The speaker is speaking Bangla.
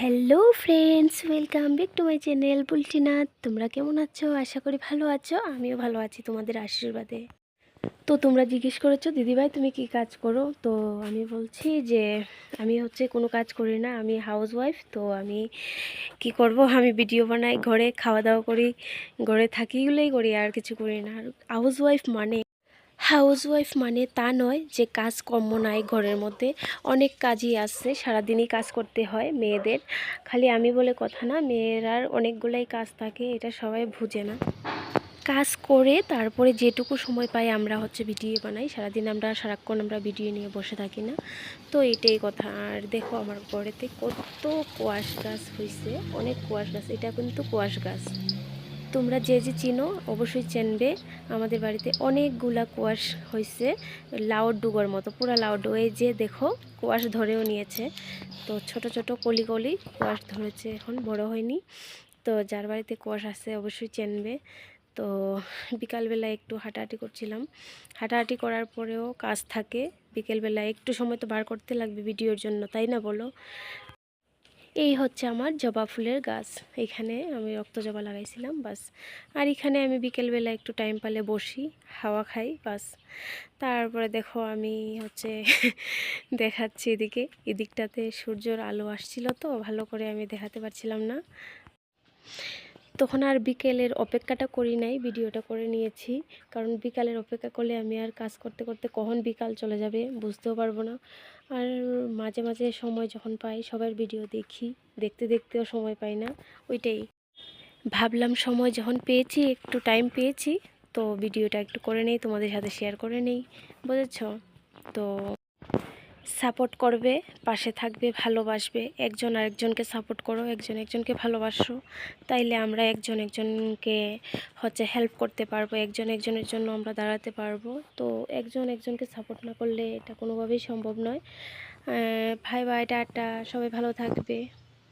Hello friends welcome back to my channel Bultina তোমরা কেমন আছো? আশা করি ভালো আছো। আমিও ভালো আছি তোমাদের আশীর্বাদে। তো তোমরা জিজ্ঞেস করেছ দিদিভাই তুমি কি কাজ করো? তো আমি বলছি যে, আমি হচ্ছে কোনো কাজ করি না। আমি হাউস ওয়াইফ তো আমি কি করব? আমি ভিডিও বানাই, ঘরে খাওয়া দাওয়া করি, ঘরে থাকি, এগুলোই করি, আর কিছু করি না। আর হাউস ওয়াইফ মানে হাউস ওয়াইফ মানে তা নয় যে কাজ কর্ম নাই ঘরের মধ্যে। অনেক কাজই আছে, সারাদিনই কাজ করতে হয় মেয়েদের। খালি আমি বলে কথা না মেয়েরার অনেকগুলাই কাজ থাকে, এটা সবাই বুঝে না। কাজ করে তারপরে যেটুকু সময় পাই আমরা হচ্ছে ভিডিও বানাই। সারাদিন আমরা, সারাক্ষণ আমরা ভিডিও নিয়ে বসে থাকি না। তো এটাই কথা। আর দেখো আমার ঘরেতে কত কোয়াশ গাছ হয়েছে অনেক কোয়াশ গাছ, এটা কিন্তু কোয়াশ গাছ। তোমরা যে যে চিনো, অবশ্যই চেনবে। আমাদের বাড়িতে অনেকগুলা কুয়াশ হয়েছে লাউর ডুগোর মতো, পুরো লাউর ডুগো এই যে দেখো, কুয়াশ ধরেও নিয়েছে। তো ছোট ছোট কলি কলি কোয়াশ ধরেছে এখন, বড় হয়নি। তো যার বাড়িতে কুয়াশ আছে, অবশ্যই চেনবে। তো বিকালবেলা একটু হাঁটাহাঁটি করছিলাম। হাঁটাহাঁটি করার পরেও কাজ থাকে। বিকেলবেলা একটু সময় তো বার করতে লাগবে ভিডিওর জন্য, তাই না বলো? এই হচ্ছে আমার জবা ফুলের গাছ। এখানে আমি রক্ত জবা লাগাইছিলাম, বাস। আর এখানে আমি বিকেলবেলা একটু টাইম পালে বসি, হাওয়া খাই, বাস। তারপরে দেখো আমি হচ্ছে দেখাচ্ছি এদিকে। এদিকটাতে সূর্যর আলো আসছিল তো, ভালো করে আমি দেখাতে পারছিলাম না। তখন আর বিকেলের অপেক্ষাটা করি নাই, ভিডিওটা করে নিয়েছি। কারণ বিকালের অপেক্ষা করলে আমি আর কাজ করতে করতে কখন বিকাল চলে যাবে বুঝতেও পারব না। আর মাঝে মাঝে সময় যখন পাই, সবার ভিডিও দেখি। দেখতে, দেখতেও সময় পাই না। ওইটাই। ভাবলাম সময় যখন পেয়েছি, একটু টাইম পেয়েছি, তো ভিডিওটা একটু করে নেই, তোমাদের সাথে শেয়ার করে নেই। বুঝেছ? তো সাপোর্ট করবে, পাশে থাকবে, ভালোবাসবে। একজন আরেকজনকে সাপোর্ট করো, একজন একজনকে ভালোবাসো। তাইলে আমরা একজন একজনকে হচ্ছে হেল্প করতে পারব, একজন একজনের জন্য আমরা দাঁড়াতে পারব। তো একজন একজনকে সাপোর্ট না করলে এটা কোনোভাবেই সম্ভব নয়। ভাই ভাইটা একটা সবাই ভালো থাকবে।